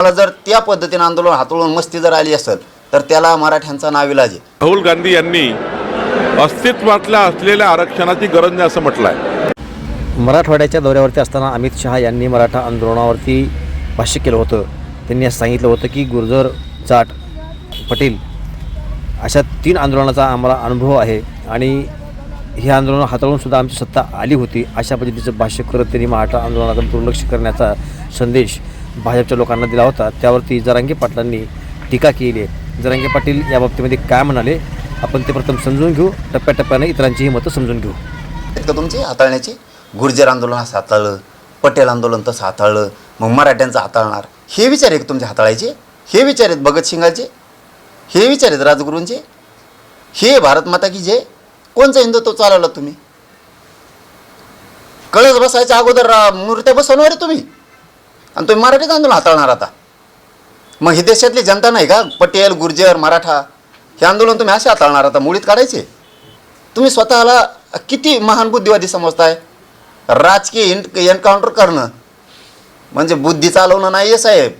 मला जर त्या पद्धतीने आंदोलन हातळून मस्ती जर आली असेल तर त्याला मराठ्यांचा नाविलाज आहे राहुल गांधी यांनी अस्तित्वातल्या असलेल्या आरक्षणाची गरज नाही असं म्हटलं आहे मराठवाड्याच्या दौऱ्यावरती असताना अमित शहा यांनी मराठा आंदोलनावरती भाष्य केलं होतं. त्यांनी असं सांगितलं होतं की गुर्जर जाट पटेल अशा तीन आंदोलनाचा आम्हाला अनुभव आहे आणि हे आंदोलन हाताळून सुद्धा आमची सत्ता आली होती अशा पद्धतीचं भाष्य करत त्यांनी मराठा आंदोलनाकडे दुर्लक्ष करण्याचा संदेश भाजपच्या लोकांना दिला होता. त्यावरती जरांगे पाटलांनी टीका केली आहे. जरांगे पाटील या बाबतीमध्ये काय म्हणाले? आपण ते प्रथम समजून घेऊ. टप्प्याटप्प्याने इतरांचीही मतं समजून घेऊ. आहेत का तुमची? हाताळण्याची? गुर्जर आंदोलन असं हाताळलं. पटेल आंदोलन तसं हाताळलं. मग मराठ्यांचं हाताळणार. हे विचार आहेत तुमचे हाताळायचे? हे विचार आहेत भगतसिंगाचे हे विचार आहेत राजगुरूंचे? हे भारत माता की जय? कोणचं हिंदुत्व चालवलं तुम्ही? कळस बसायच्या अगोदर मूर्त्या बसवणार आहे तुम्ही? आणि तुम्ही मराठीच आंदोलन हाताळणार आता. मग ही देशातली जनता नाही का? पटेल गुर्जर मराठा हे आंदोलन तुम्ही असे हाताळणार आता मुळीत काढायचे. तुम्ही स्वतःला किती महान बुद्धिवादी समजताय? राजकीय एन एन्काउंटर करणं. म्हणजे बुद्धी चालवणं नाही आहे साहेब.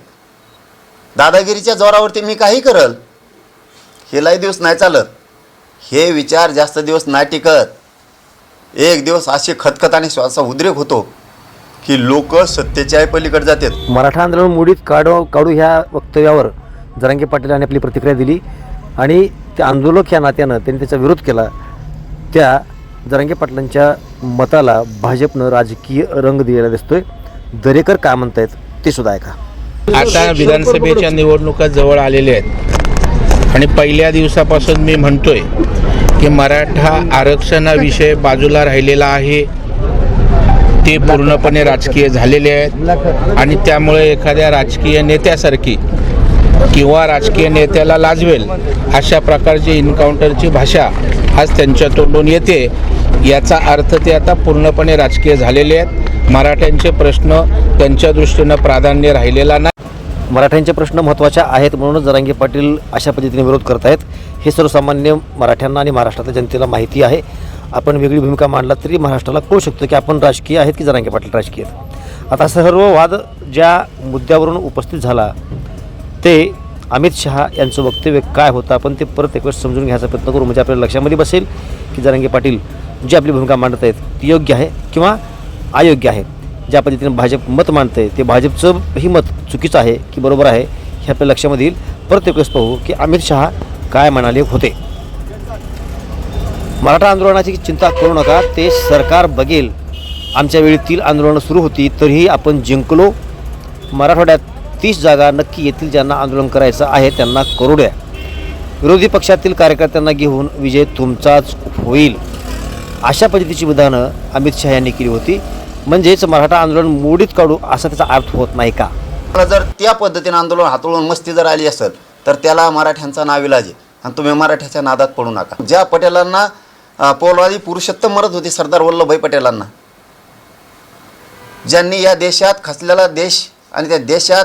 दादागिरीच्या जोरावरती मी काही करल. हे लय दिवस नाही चालत. हे विचार जास्त दिवस नाही टिकत. एक दिवस असे खतखत आणि श्वासा उद्रेक होतो. की लोक सत्तेच्या पलीकडे जातात. मराठा आंदोलन मोडीत काढू काढू ह्या वक्तव्यावर जरांगे पाटील यांनी आपली प्रतिक्रिया दिली. आणि त्या आंदोलक या नात्यानं त्यांनी त्याचा विरोध केला. त्या जरांगे पाटलांच्या मताला भाजपनं राजकीय रंग दिलेला दिसतोय. दरेकर काय म्हणतायत ते सुद्धा ऐका. आता विधानसभेच्या निवडणुका जवळ आलेल्या आहेत. आणि पहिल्या दिवसापासून मी म्हणतोय की मराठा आरक्षणाविषय बाजूला राहिलेला आहे. ते पूर्णपणे राजकीय झालेले आहेत. आणि त्यामुळे एखाद्या राजकीय नेत्यासारखी किंवा राजकीय नेत्याला लाजवेल अशा प्रकारची इन्काउंटरची भाषा आज त्यांच्या तोंडून येते. याचा अर्थ ते आता पूर्णपणे राजकीय झालेले आहेत. मराठ्यांचे प्रश्न त्यांच्या दृष्टीनं प्राधान्य राहिलेला नाही. मराठ्यांचे प्रश्न महत्त्वाचे आहेत म्हणूनच जरांगे पाटील अशा पद्धतीने विरोध करत आहेत हे सर्वसामान्य मराठ्यांना आणि महाराष्ट्रातल्या जनतेला माहिती आहे. आपण वेगळी भूमिका मांडला तरी महाराष्ट्राला कळू शकतो की आपण राजकीय आहेत की जरांगे पाटील राजकीय आहेत. आता सर्व वाद ज्या मुद्द्यावरून उपस्थित झाला ते अमित शहा यांचं वक्तव्य काय होतं आपण ते परत एक वेळ समजून घ्यायचा प्रयत्न करू. म्हणजे आपल्याला लक्षामध्ये बसेल की जरांगे पाटील जी आपली भूमिका मांडत आहेत ती योग्य आहे किंवा अयोग्य आहे. ज्या पद्धतीने भाजप मत मांडते ते भाजपचं ही मत चुकीचं आहे की बरोबर आहे हे आपल्या लक्षामध्ये येईल. परत एक वेळेस पाहू की अमित शहा काय म्हणाले होते. मराठा आंदोलनाची चिंता करू नका ते सरकार बघेल. आमच्या वेळेतील आंदोलनं सुरू होती तरीही आपण जिंकलो. मराठवाड्यात तीस जागा नक्की येतील ज्यांना आंदोलन करायचं आहे त्यांना करू द्या. विरोधी पक्षातील कार्यकर्त्यांना घेऊन विजय तुमचाच होईल. अशा पद्धतीची विधानं अमित शहा यांनी केली होती. म्हणजेच मराठा आंदोलन मोडीत काढू असा त्याचा अर्थ होत नाही का? जर त्या पद्धतीने आंदोलन हातळून मस्ती जर आली असेल तर त्याला मराठ्यांचा नाविलाज आहे. आणि तुम्ही मराठ्याच्या नादात पडू नका. ज्या पटेलांना अं, पोलवादी पुरुषोत्तम मरत होते सरदार वल्लभभाई पटेलांना. ज्यांनी या देशात खचलेला देश आणि त्या देशात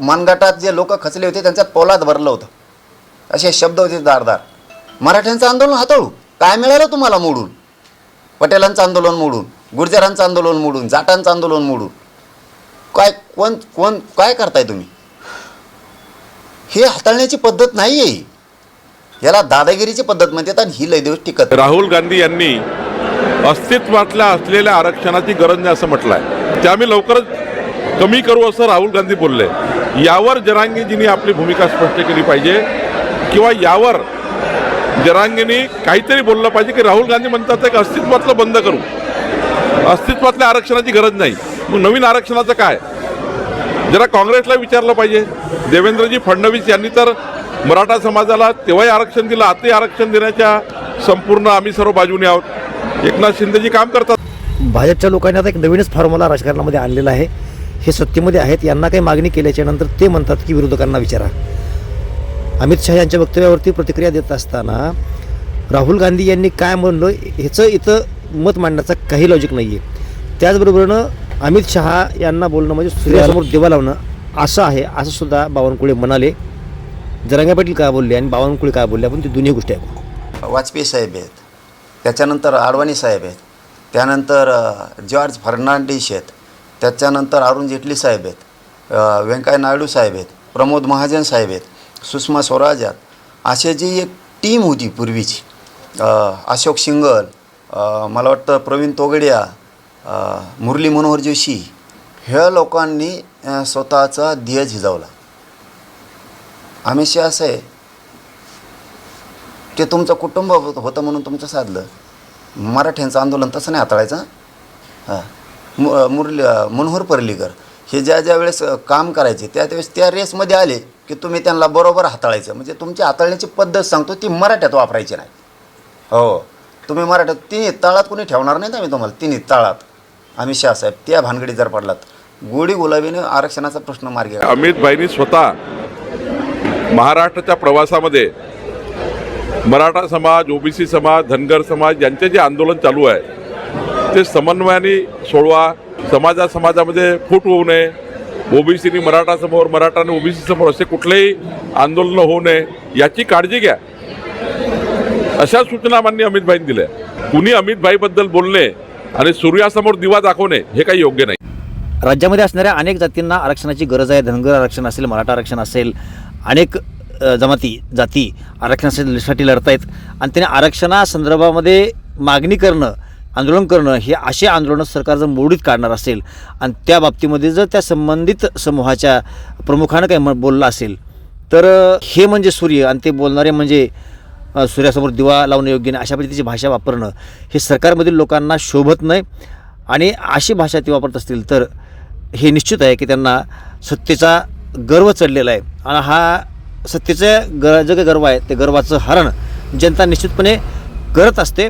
मनगटात जे लोक खचले होते त्यांच्यात पोलाद भरलं होतं. असे शब्द होते दारदार. मराठ्यांचं आंदोलन हाताळू. काय मिळालं तुम्हाला मोडून? पटेलांचं आंदोलन मोडून गुर्जरांचं आंदोलन मोडून जाटांचं आंदोलन मोडून. काय कोण कोण काय करताय तुम्ही? हे हाताळण्याची पद्धत नाही आहे याला दादागिरीची पद्धत म्हणतात आणि ही लय दिवस टिकत राहुल गांधी यांनी अस्तित्वातल्या असलेल्या आरक्षणाची गरज नाही असं म्हटलं आहे ते आम्ही लवकरच कमी करू असं राहुल गांधी बोलले. यावर जरांगीजींनी आपली भूमिका स्पष्ट केली पाहिजे किंवा यावर जरांगीनी काहीतरी बोललं पाहिजे की राहुल गांधी म्हणतात एक अस्तित्वातलं बंद करू. अस्तित्वातल्या आरक्षणाची गरज नाही. मग नवीन आरक्षणाचं काय? जरा काँग्रेसला विचारलं पाहिजे. देवेंद्रजी फडणवीस यांनी तर मराठा समाजाला तेव्हाही आरक्षण दिलं आताही आरक्षण देण्याच्या संपूर्ण आम्ही सर्व बाजूने आहोत. एकनाथ शिंदेजी काम करतात. भाजपच्या लोकांनी आता एक नवीनच फॉर्म्युला राजकारणामध्ये आणलेला आहे. हे सत्तेमध्ये आहेत यांना काही मागणी केल्याच्यानंतर ते म्हणतात की विरोधकांना विचारा. अमित शहा यांच्या वक्तव्यावरती प्रतिक्रिया देत असताना राहुल गांधी यांनी काय म्हणलं ह्याचं इथं मत मांडण्याचं काही लॉजिक नाही आहे त्याचबरोबरनं अमित शहा यांना बोलणं म्हणजे सूर्यासमोर देवा लावणं असं आहे असं सुद्धा बावनकुळे म्हणाले. जरांगे पाटील का बोलले आणि बावनकुळे का बोलले आपण ती दोन्ही गोष्टी ऐकू. वाजपेयी साहेब आहेत. त्याच्यानंतर आडवाणी साहेब आहेत. त्यानंतर जॉर्ज फर्नांडिस आहेत. त्याच्यानंतर अरुण जेटली साहेब आहेत. व्यंकय्या नायडू साहेब आहेत. प्रमोद महाजन साहेब आहेत. सुषमा स्वराज आहेत. असे जी एक टीम होती पूर्वीची अशोक सिंगल मला वाटतं प्रवीण तोगडिया मुरली मनोहर जोशी ह्या लोकांनी स्वतःचा ध्येय झिजवला. आमिष असं आहे. ते तुमचं कुटुंब होतं म्हणून तुमचं साधलं. मराठ्यांचं आंदोलन तसं नाही हाताळायचं हां. मु मुरली मनोहर पर्लीकर हे ज्या ज्या वेळेस काम करायचे त्या त्यावेळेस त्या रेसमध्ये आले की तुम्ही त्यांना बरोबर हाताळायचं. म्हणजे तुमची हाताळण्याची पद्धत सांगतो ती मराठ्यात वापरायची नाही. हो. तुम्ही मराठ्यात तिन्ही तळात कोणी ठेवणार नाही आम्ही तुम्हाला? तिन्ही तळात. आम्ही शाहसाहेब त्या भानगडीत जर पडलात गोडी गुलाबीने आरक्षणाचा प्रश्न मार्गी अमित भाईनी स्वतः महाराष्ट्राच्या प्रवासामध्ये मराठा समाज ओबीसी समाज धनगर समाज यांचे जे आंदोलन चालू आहे ते समन्वयाने सोडवा समाजा समाजामध्ये फूट होऊ नये ओबीसीनी मराठा समोर मराठाने ओबीसी समोर असे कुठलेही आंदोलन होऊ नये याची काळजी घ्या. अशा सूचना मान्य अमितभाईंनी दिल्या. कुणी अमितभाईबद्दल बोलणे आणि सूर्यासमोर दिवा दाखवणे हे काही योग्य नाही. राज्यामध्ये असणाऱ्या अनेक जातींना आरक्षणाची गरज आहे धनगर आरक्षण असेल मराठा आरक्षण असेल अनेक जमाती जाती आरक्षणासाठी लढत आहेत आणि त्याने आरक्षणासंदर्भामध्ये मागणी करणं आंदोलन करणं हे असे आंदोलनं सरकार जर मोडीत काढणार असेल आणि त्या बाबतीमध्ये जर त्या संबंधित समूहाच्या प्रमुखानं काही म- बोललं असेल तर हे म्हणजे सूर्य आणि ते बोलणारे म्हणजे सूर्यासमोर दिवा लावणं योग्य नाही. अशा पद्धतीची भाषा वापरणं हे सरकारमधील लोकांना शोभत नाही. आणि अशी भाषा ती वापरत असतील तर हे निश्चित आहे की त्यांना सत्तेचा गर्व चढलेला आहे. आणि हा सत्तेचं ग जे काही गर्व आहे ते गर्वाचं हरण जनता निश्चितपणे करत असते.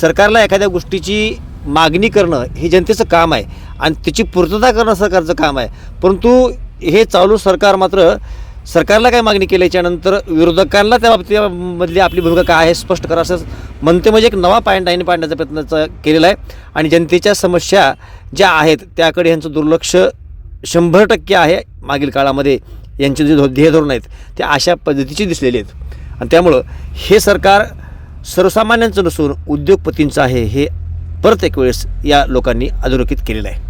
सरकारला एखाद्या गोष्टीची मागणी करणं हे जनतेचं काम आहे. आणि त्याची पूर्तता करणं सरकारचं काम आहे. परंतु हे चालू सरकार मात्र सरकारला काय मागणी केल्याच्यानंतर विरोधकांना त्या बाबतीमधली आपली भूमिका काय आहे स्पष्ट करा असं म्हणते म्हणजे एक नवा पायंड आईने पाडण्याचा प्रयत्न केलेला आहे. आणि जनतेच्या समस्या ज्या आहेत त्याकडे यांचं दुर्लक्ष शंभर टक्के आहे मागील काळामध्ये यांचे जे धो- ध्येय धोरण आहेत ते अशा पद्धतीचे दिसलेले आहेत. आणि त्यामुळं हे सरकार सर्वसामान्यांचं नसून उद्योगपतींचं आहे हे परत एक वेळेस या लोकांनी अधोरेखित केलेलं आहे.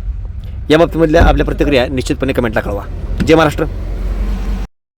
या बाबतीमधल्या आपल्या प्रतिक्रिया निश्चितपणे कमेंटला कळवा. जय महाराष्ट्र.